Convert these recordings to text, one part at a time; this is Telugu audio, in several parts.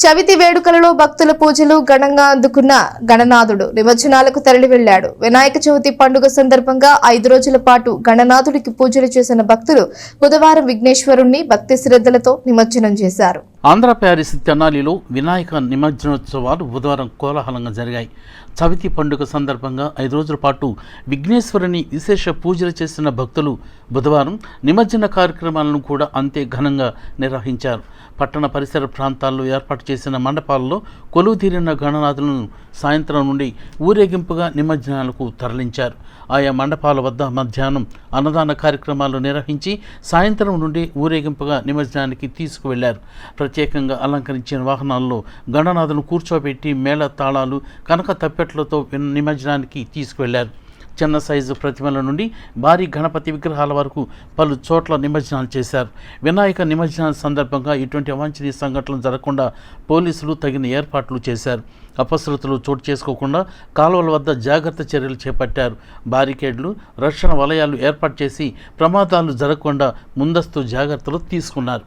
చవితి వేడుకలలో భక్తుల పూజలు ఘనంగా అందుకున్న గణనాథుడు నిమజ్జనాలకు తరలి వెళ్ళాడు వినాయక చవితి పండుగ సందర్భంగా ఐదు రోజుల పాటు గణనాథుడికి పూజలు చేసిన భక్తులు బుధవారం విఘ్నేశ్వరుణ్ణి భక్తి శ్రద్ధలతో నిమజ్జనం చేశారు. ఆంధ్ర ప్యారిస్ తెనాలిలో వినాయక నిమజ్జనోత్సవాలు బుధవారం కోలాహలంగా జరిగాయి. చవితి పండుగ సందర్భంగా ఐదు రోజుల పాటు విఘ్నేశ్వరుని విశేష పూజలు చేసిన భక్తులు బుధవారం నిమజ్జన కార్యక్రమాలను కూడా అంతే ఘనంగా నిర్వహించారు. పట్టణ పరిసర ప్రాంతాల్లో ఏర్పాటు చేసిన మండపాల్లో కొలువుదీరిన గణనాథులను సాయంత్రం నుండి ఊరేగింపుగా నిమజ్జనాలకు తరలించారు. ఆయా మండపాల వద్ద మధ్యాహ్నం అన్నదాన కార్యక్రమాలు నిర్వహించి సాయంత్రం నుండి ఊరేగింపుగా నిమజ్జనానికి తీసుకువెళ్ళారు. ప్రత్యేకంగా అలంకరించిన వాహనాల్లో గణనాథను కూర్చోబెట్టి మేళ తాళాలు కనక తప్పెట్లతో నిమజ్జనానికి తీసుకువెళ్ళారు. చిన్న సైజు ప్రతిమల నుండి భారీ గణపతి విగ్రహాల వరకు పలు చోట్ల నిమజ్జనాలు చేశారు. వినాయక నిమజ్జనాల సందర్భంగా ఇటువంటి అవాంఛనీయ సంఘటనలు జరగకుండా పోలీసులు తగిన ఏర్పాట్లు చేశారు. అపశృతులు చోటు చేసుకోకుండా కాలువల వద్ద జాగ్రత్త చర్యలు చేపట్టారు. బారికేడ్లు రక్షణ వలయాలు ఏర్పాటు చేసి ప్రమాదాలు జరగకుండా ముందస్తు జాగ్రత్తలు తీసుకున్నారు.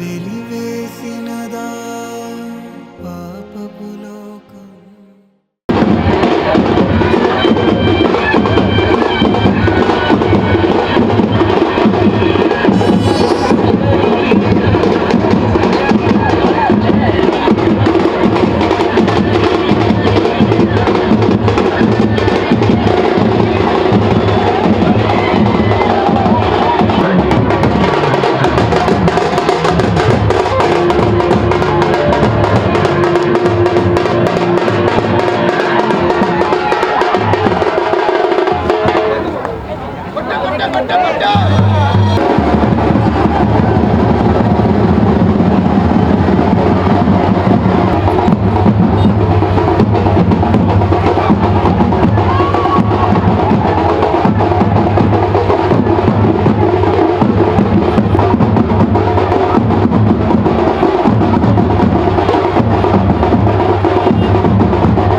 వెలివేసినదా?